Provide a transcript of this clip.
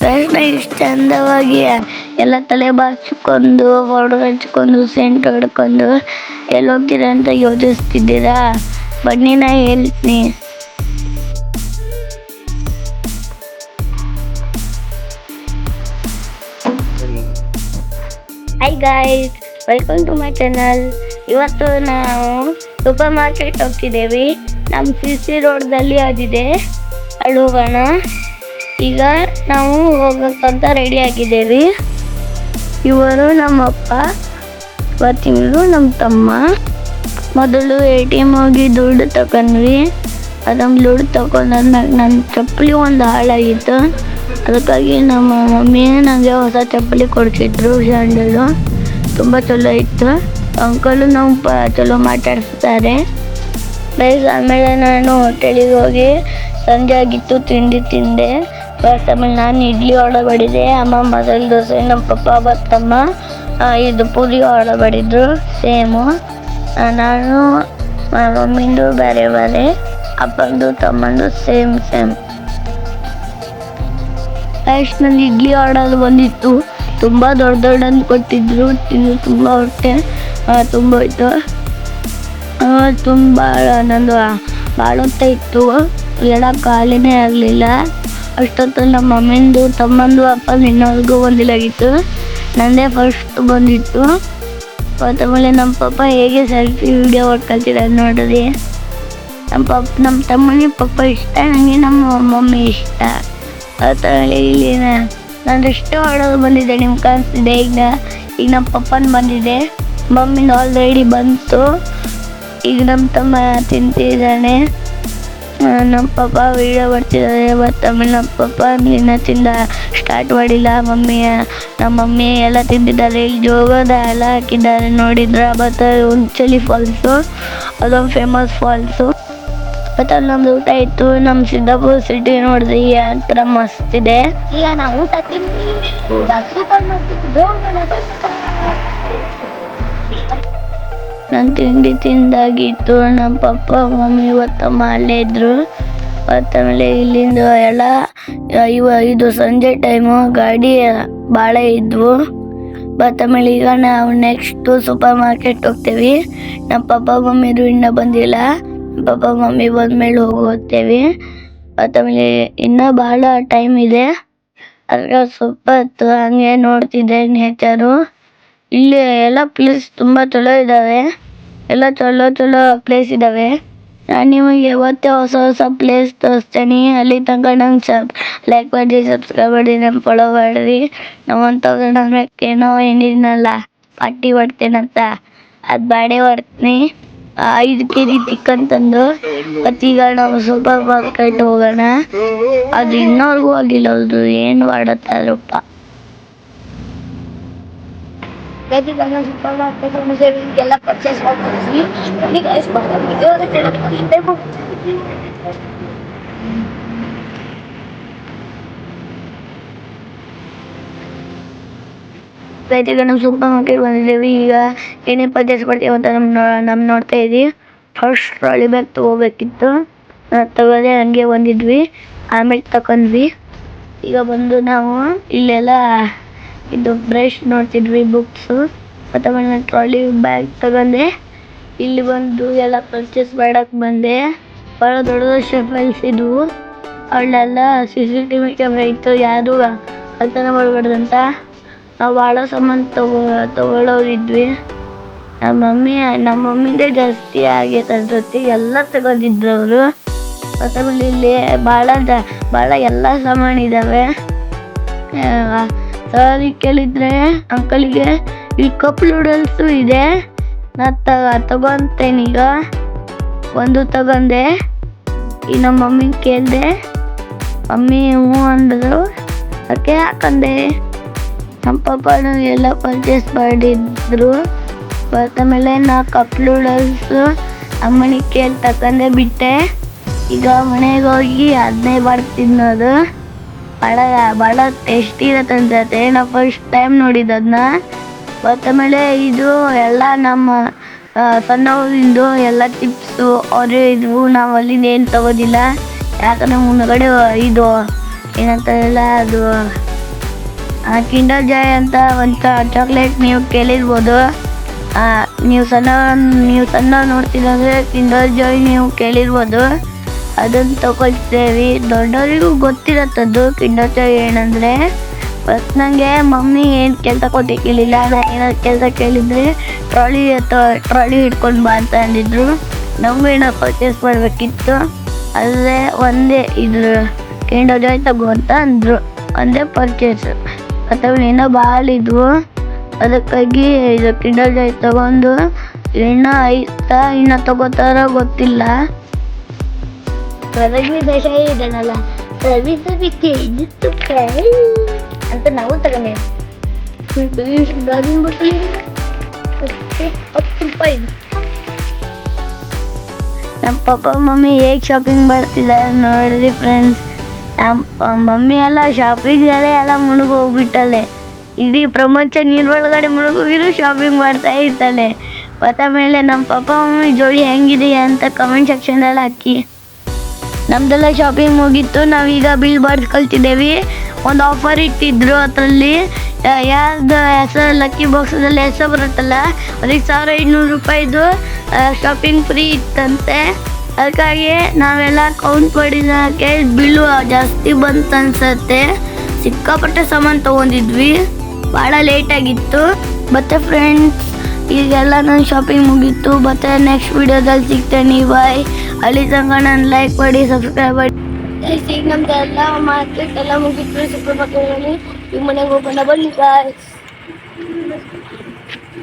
ಕೃಷ್ಣ ಇಷ್ಟು ಚಂದವಾಗಿ ಎಲ್ಲ ತಲೆ ಬಾಚಿಕೊಂಡು ಪೌಡರ್ ಹಚ್ಕೊಂಡು ಸೆಂಟ್ ಹೊಡ್ಕೊಂಡು ಎಲ್ಲಿ ಹೋಗ್ತೀರಾ ಅಂತ ಯೋಚಿಸ್ತಿದ್ದೀರಾ? ಬನ್ನಿ, ನಾ ಹೇಳ್ತೀನಿ. Hi guys welcome to my channel ಇವತ್ತು ನಾವು ಸೂಪರ್ ಮಾರ್ಕೆಟ್ ಹೋಗ್ತಿದ್ದೇವೆ ನಮ್ಮ ಸಿ ಸಿ ರೋಡ್ದಲ್ಲಿ ಅದಿದೆ ಅಲ್ಲಿ ಈಗ ನಾವು ಹೋಗಕ್ಕಂತ ರೆಡಿ ಆಗಿದ್ದೇವೆ. ಇವರು ನಮ್ಮಪ್ಪ ಇವತ್ತಿವರು ನಮ್ಮ ತಮ್ಮ. ಮೊದಲು ಎ ಟಿ ಎಂ ಹೋಗಿ ದುಡ್ಡು ತಗೊಂಡ್ವಿ ಅದನ್ನು ದುಡ್ಡು ತಗೊಂಡಾದ್ಮೇಲೆ ನನ್ನ ಚಪ್ಪಲಿ ಒಂದು ಹಾಳಾಗಿತ್ತು. ಅದಕ್ಕಾಗಿ ನಮ್ಮ ಮಮ್ಮಿ ನನಗೆ ಹೊಸ ಚಪ್ಪಲಿ ಕೊಡ್ತಿದ್ರು ಸ್ಯಾಂಡಲು ತುಂಬ ಚಲೋ ಇತ್ತು. ಅಂಕಲು ನಮ್ಮ ಪ ಚಲೋ ಮಾತಾಡಿಸ್ತಾರೆ. ಬೈಸ್ ಆಮೇಲೆ ನಾನು ಹೋಟೆಲಿಗೆ ಹೋಗಿ ಸಂಜೆ ಆಗಿತ್ತು, ತಿಂಡಿ ತಿಂದೆ. ಆಮೇಲೆ ನಾನು ಇಡ್ಲಿ ಆರ್ಡರ್ ಮಾಡಿದ್ದೆ ಅಮ್ಮ ಮಸಾಲೆ ದೋಸೆ ನಮ್ಮ ಪಪ್ಪ ಬತ್ತಮ್ಮ ಇದು ಪೂರಿ ಆರ್ಡರ್ ಮಾಡಿದ್ರು ಸೇಮು ನಾನು ಮಮ್ಮಿಂದು ಬೇರೆ ಬೇರೆ, ಅಪ್ಪಂದು, ತಮ್ಮಂದು ಸೇಮ್ ಸೇಮ್ ಫಸ್ಟ್ ನನ್ನ ಇಡ್ಲಿ ಆರ್ಡರ್ ಬಂದಿತ್ತು. ತುಂಬ ದೊಡ್ಡ ದೊಡ್ಡ ಕೊಟ್ಟಿದ್ರು. ತಿಂದು ತುಂಬ ಹೊಟ್ಟೆ ತುಂಬ ಇತ್ತು. ತುಂಬ ನಂದು ಬಾಳುತ್ತ ಇತ್ತು. ಎಲ್ಲ ಖಾಲಿನೇ ಆಗಲಿಲ್ಲ. ಅಷ್ಟೊತ್ತು ನಮ್ಮ ಮಮ್ಮಿಂದು ತಮ್ಮಂದು ಅಪ್ಪಂದು ಇನ್ನೊಂದಿಗೂ ಬಂದಿಲ್ಲಾಗಿತ್ತು ನಂದೇ ಫಸ್ಟ್ ಬಂದಿತ್ತು. ಆಮೇಲೆ ನಮ್ಮ ಪಾಪ ಹೇಗೆ ಸೆಲ್ಫಿ ವಿಡಿಯೋ ಹೊಡ್ಕೊಳ್ತಿದ್ದಾರೆ ನೋಡ್ರಿ. ನಮ್ಮ ಪಾಪ ನಮ್ಮ ತಮ್ಮನಿಗೆ ಪಪ್ಪ ಇಷ್ಟ ನನಗೆ ನಮ್ಮ ಮಮ್ಮಿ ಇಷ್ಟ. ಆಮೇಲೆ ಇಲ್ಲಿ ನಾನು ಎಷ್ಟು ಆರ್ಡರ್ ಬಂದಿದ್ದೆ ನಿಮ್ಗೆ ಕಾಣಿಸ್ತಿದೆ. ಈಗ ಈಗ ನಮ್ಮ ಪಪ್ಪನ ಬಂದಿದೆ. ಮಮ್ಮಿನ ಆಲ್ರೆಡಿ ಬಂತು. ಈಗ ನಮ್ಮ ತಮ್ಮ ತಿಂತಿದ್ದಾನೆ. ಆ, ನಮ್ಮ ಪಾಪ ವೀಡಿಯೋ ಮಾಡ್ತಿದ್ದಾರೆ ಬಟ್ ಆಮೇಲೆ ನಮ್ಮ ಪಪ್ಪ ಮೀನ ತಿಂದ ಸ್ಟಾರ್ಟ್ ಮಾಡಿಲ್ಲ ಮಮ್ಮಿ. ನಮ್ಮ ಮಮ್ಮಿ ಎಲ್ಲ ತಿಂದಿದ್ದಾರೆ ಜೋಗದ ಎಲ್ಲ ಹಾಕಿದ್ದಾರೆ. ನೋಡಿದ್ರೆ ಮತ್ತು ಉಂಚಲಿ ಫಾಲ್ಸು ಅದೊಂದು ಫೇಮಸ್ ಫಾಲ್ಸು ಮತ್ತು ನಮ್ದು ಊಟ ಇತ್ತು ನಮ್ಮ ಸಿದ್ದಾಪುರ ಸಿಟಿ ನೋಡಿದ್ರಿ ಒಂಥರ ಮಸ್ತ್ ಇದೆ. ಈಗ ನಾವು ಊಟ ನಾನು ತಿಂಡಿ ತಿಂದಾಗಿತ್ತು ನಮ್ಮ ಪಪ್ಪ, ಮಮ್ಮಿ ಇವತ್ತು ಅಲ್ಲೇ ಮತ್ತು ಆಮೇಲೆ ಇಲ್ಲಿಂದ ಎಲ್ಲ ಇವ ಇದು ಸಂಜೆ ಟೈಮು ಗಾಡಿ ಭಾಳ ಇದ್ವು. ಆಮೇಲೆ ಈಗ ನಾವು ನೆಕ್ಸ್ಟು ಸೂಪರ್ ಮಾರ್ಕೆಟ್ ಹೋಗ್ತೇವೆ. ನಮ್ಮ ಪಪ್ಪ ಮಮ್ಮಿದು ಇನ್ನೂ ಬಂದಿಲ್ಲ. ಪಪ್ಪ, ಮಮ್ಮಿ ಬಂದಮೇಲೆ ಹೋಗ್ತೇವೆ. ಆಮೇಲೆ ಇನ್ನೂ ಭಾಳ ಟೈಮ್ ಇದೆ. ಅದ್ರಾಗ ಸೂಪರ್ ಹಂಗೆ ನೋಡ್ತಿದ್ದೆ ನೇಚರು ಇಲ್ಲಿ ಎಲ್ಲ ಪ್ಲೇಸ್ ತುಂಬಾ ಚಲೋ ಇದಾವೆ. ಎಲ್ಲ ಚಲೋ ಚಲೋ ಪ್ಲೇಸ್ ಇದಾವೆ. ನಾನು ನಿಮಗೆ ಯಾವತ್ತೇ ಹೊಸ ಹೊಸ ಪ್ಲೇಸ್ ತೋರಿಸ್ತೇನೆ. ಅಲ್ಲಿ ತನಕ ನಂಗೆ ಸಬ್ ಲೈಕ್ ಮಾಡಿ ಸಬ್ಸ್ಕ್ರೈಬ್ ಮಾಡಿ ನಮ್ಮ ಫಾಲೋ ಮಾಡಿರಿ ನಾವು ಒನ್ ತೌಸಂಡ್ ಹಂಡ್ರೆಡ್ ಏನೋ ಏನಿದ್ನಲ್ಲ ಪಾರ್ಟಿ ಹೊಡ್ತೇನಂತ ಅದು ಬಾಡಿ ಹೊಡ್ತೀನಿ ಐದು ಕೆ ಜಿ ಚಿಕನ್ ತಂದು, ಮತ್ತು ಈಗ ನಾವು ಸೂಪರ್ ಮಾರ್ಕೆಟ್ ಹೋಗೋಣ. ಅದು ಇನ್ನೋರ್ಗೂ ಹೋಗಿಲ್ಲ ಅದು ಏನು ಮಾಡುತ್ತಾರಪ್ಪ. ಸೂಪರ್ ಮಾರ್ಕೆಟ್ ಎಲ್ಲ ಪರ್ಚೇಸ್ ಮಾಡ್ತೀವಿ ಈಗ ನಾವು ಸೂಪರ್ ಮಾರ್ಕೆಟ್ ಬಂದಿದ್ದೀವಿ ಈಗ ಏನೇ ಪರ್ಚೇಸ್ ಮಾಡ್ತೀವಿ ಅಂತ ನಮ್ಮ ನಮ್ಮ ನೋಡ್ತಾ ಇದ್ದೀವಿ ಫಸ್ಟ್ ಟ್ರಾಲಿ ಬ್ಯಾಗ್ ತೊಗೋಬೇಕಿತ್ತು. ತಗೋದೇ ಹಂಗೆ ಬಂದಿದ್ವಿ. ಆಮೇಲೆ ತಗೊಂಡ್ವಿ ಈಗ ಬಂದು ನಾವು ಇಲ್ಲೆಲ್ಲ ಇದು ಬ್ರಷ್ ನೋಡ್ತಿದ್ವಿ ಬುಕ್ಸ್ ಮತ್ತೆ ಆಮೇಲೆ ಟ್ರಾಲಿ ಬ್ಯಾಗ್ ತಗೊಂಡೆ. ಇಲ್ಲಿ ಬಂದು ಎಲ್ಲ ಪರ್ಚೇಸ್ ಮಾಡಕ್ ಬಂದೆ. ಬಹಳ ದೊಡ್ಡ ಶೆಫಲ್ಸ್ ಇದ್ವು. ಅಲ್ಲೆಲ್ಲ C C T V camera ಇತ್ತು. ಯಾರು ಕಳ್ತನ ಮಾಡಬಾರ್ದಂತ. ನಾವು ಭಾಳ ಸಾಮಾನು ತಗೋ ತಗೊಳ್ಳೋರಿದ್ವಿ ನಮ್ಮ ಮಮ್ಮಿ, ನಮ್ಮ ಮಮ್ಮಿದೇ ಜಾಸ್ತಿ ಆಗೈತೆ ಅನ್ಸುತ್ತೆ ಎಲ್ಲ ತಗೊಂಡಿದ್ರು ಅವರು. ಮತ್ತೆ ಇಲ್ಲಿ ಭಾಳ ಭಾಳ ಎಲ್ಲ ಸಾಮಾನು ಇದ್ದಾವೆ ಸರಿ ಕೇಳಿದ್ರೆ ಅಂಕಲಿಗೆ ಈ ಕಪ್ ನೂಡಲ್ಸು ಇದೆ. ನಾ ತಗ ಈಗ. ಒಂದು ತಗೊಂಡೆ. ಈ ನಮ್ಮ ಮಮ್ಮಿಗೆ ಕೇಳಿದೆ. ಮಮ್ಮಿ ಹ್ಞೂ ಅಂದರು. ಅದಕ್ಕೆ ಹಾಕಂದೆ. ನಮ್ಮ ಪಪ್ಪನು ಎಲ್ಲ ಪರ್ಚೇಸ್ ಮಾಡಿದ್ರು. ನಾಲ್ಕು ನಾ ಕಪ್ ನೂಡಲ್ಸು ಅಮ್ಮನಿಗೆ ಕೇಳಿ ತಗೊಂಡೆ ಬಿಟ್ಟೆ. ಈಗ ಮನೆಗೆ ಹೋಗಿ ಅದನ್ನೇ ಮಾಡಿ ಬಹಳ ಭಾಳ ಟೇಸ್ಟಿ ಇರತ್ತೆ ಅನ್ಸತ್ತೆ? ನಾ ಫಸ್ಟ್ ಟೈಮ್ ನೋಡಿದ್ದು ಅದನ್ನ ಮತ್ತ ಆಮೇಲೆ ಇದು ಎಲ್ಲ ನಮ್ಮ ಸಣ್ಣವರಿಂದು ಎಲ್ಲ ಚಿಪ್ಸು ಅವ್ರೆ ಇದ್ವು. ನಾವು ಅಲ್ಲಿಂದ ಏನು ತಗೋದಿಲ್ಲ. ಯಾಕಂದ್ರೆ ಮುಂದ್ಗಡೆ ಇದು ಏನಂತಾರಲ್ಲ ಅದು ಕಿಂಡರ್ ಜಾಯ್ ಅಂತ ಒಂದು ಚಾಕ್ಲೇಟ್ ನೀವು ಕೇಳಿರ್ಬೋದು. ನೀವು ಸಣ್ಣ ನೀವು ಸಣ್ಣ ನೋಡ್ತಿದ್ರೆ ಕಿಂಡರ್ ಜಾಯ್ ನೀವು ಕೇಳಿರ್ಬೋದು. ಅದನ್ನು ತಗೊಳ್ತೇವೆ. ದೊಡ್ಡವರಿಗೂ ಗೊತ್ತಿರತ್ತದ್ದು ಜಾಯ್ ಏನಂದರೆ ಫಸ್ಟ್ ನನಗೆ ಮಮ್ಮಿ ಏನು ಕೆಲಸ ಕೊಟ್ಟು ಕೇಳಿಲ್ಲ. ನಾನು ಏನಾದ್ರು ಕೆಲಸ ಕೇಳಿದರೆ ಟ್ರಾಲಿ ಅಥವಾ ಟ್ರಾಲಿ ಹಿಡ್ಕೊಂಡು ಬಾ ಅಂತ ಅಂದಿದ್ರು. ನಮಗೂ ಏನೋ ಪರ್ಚೇಸ್ ಮಾಡಬೇಕಿತ್ತು. ಅಲ್ಲೇ ಒಂದೇ ಇದ್ರ, ಕಿಂಡೋ ಜಾಯ್ ತಗೋ ಅಂತ ಅಂದರು. ಒಂದೇ ಪರ್ಚೇಸ್ ಅಥವಾ ಏನೋ ಭಾಳ ಇದ್ವು ಅದಕ್ಕಾಗಿ ಇದು ಕಿಂಡೋ ಜಾಯ್ ತಗೊಂಡು ಇನ್ನೂ ಐತಾ ಇನ್ನೂ ತಗೋತಾರೋ ಗೊತ್ತಿಲ್ಲ. ರವಿ ದೇಶ ಇದ್ದಾನಲ್ಲ ರವಿ ಸವಿಕೆ ಇದಿತ್ತು ಅಂತ ನಾವು ತಗೊಂಡೆ ಹತ್ತು ರೂಪಾಯಿ ನಮ್ಮ ಪಪ್ಪ ಮಮ್ಮಿ ಹೇಗೆ ಶಾಪಿಂಗ್ ಬರ್ತಿದ್ದಾರೆ ನೋಡ್ರಿ ಫ್ರೆಂಡ್ಸ್ ನಮ್ಮ ಮಮ್ಮಿ ಎಲ್ಲ ಶಾಪಿಂಗ್ ಎಲ್ಲ ಮುಳುಗೋಗ್ಬಿಟ್ಟಲೆ ಇಡೀ ಪ್ರಪಂಚ ನೀರೊಳಗಡೆ ಮುಳುಗೋಗಿರು ಶಾಪಿಂಗ್ ಮಾಡ್ತಾ ಇರ್ತಾಳೆ. ಮತ್ತೆ ಮೇಲೆ ನಮ್ಮ ಪಪ್ಪ ಮಮ್ಮಿ ಜೋಡಿ ಹೆಂಗಿದೆ ಅಂತ ಕಮೆಂಟ್ ಸೆಕ್ಷನಲ್ಲಿ ಹಾಕಿ. ನಮ್ದೆಲ್ಲ ಶಾಪಿಂಗ್ ಮುಗೀತು. ನಾವೀಗ ಬಿಲ್ ಕಳ್ತಿದ್ದೇವೆ ಒಂದು ಆಫರ್ ಇಟ್ಟಿದ್ರು ಅದರಲ್ಲಿ. ಯಾರ್ದು ಹೆಸರು ಲಕ್ಕಿ ಬಾಕ್ಸದಲ್ಲಿ ಹೆಸರು ಬರುತ್ತಲ್ಲ, ಅದಕ್ಕೆ ಸಾವಿರ ಇನ್ನೂರು ರೂಪಾಯಿದು ಶಾಪಿಂಗ್ ಫ್ರೀ ಇತ್ತಂತೆ. ಅದಕ್ಕಾಗಿ ನಾವೆಲ್ಲ ಕೌಂಟ್ ಮಾಡಿದಕ್ಕೆ ಬಿಲ್ಲು ಜಾಸ್ತಿ ಬಂತು ಅನ್ಸತ್ತೆ. ಸಿಕ್ಕಾಪಟ್ಟೆ ಸಾಮಾನು ತೊಗೊಂಡಿದ್ವಿ. ಭಾಳ ಲೇಟಾಗಿತ್ತು ಮತ್ತು ಫ್ರೆಂಡ್ಸ್ ಈಗೆಲ್ಲ ನನ್ನ ಶಾಪಿಂಗ್ ಮುಗೀತು, ಮತ್ತೆ ನೆಕ್ಸ್ಟ್ ವಿಡಿಯೋದಲ್ಲಿ ಸಿಗ್ತೇನೆ. ಬಾಯ್ ಅಲ್ಲಿ ನಾನು ಲೈಕ್ ಮಾಡಿ ಸಬ್ಸ್ಕ್ರೈಬ್ ಮಾಡಿ. ಈಗ ನಮ್ದು ಎಲ್ಲ ಮಾರ್ಕೆಟ್ ಎಲ್ಲ ಮುಗೀತು ಸೂಪರ್ ಮಾರ್ಕೆಟಲ್ಲಿ ಈಗ ಮನೆಗೆ ಹೋಗೋಣ. ಬನ್ನಿ ಗಾಯ್ಸ್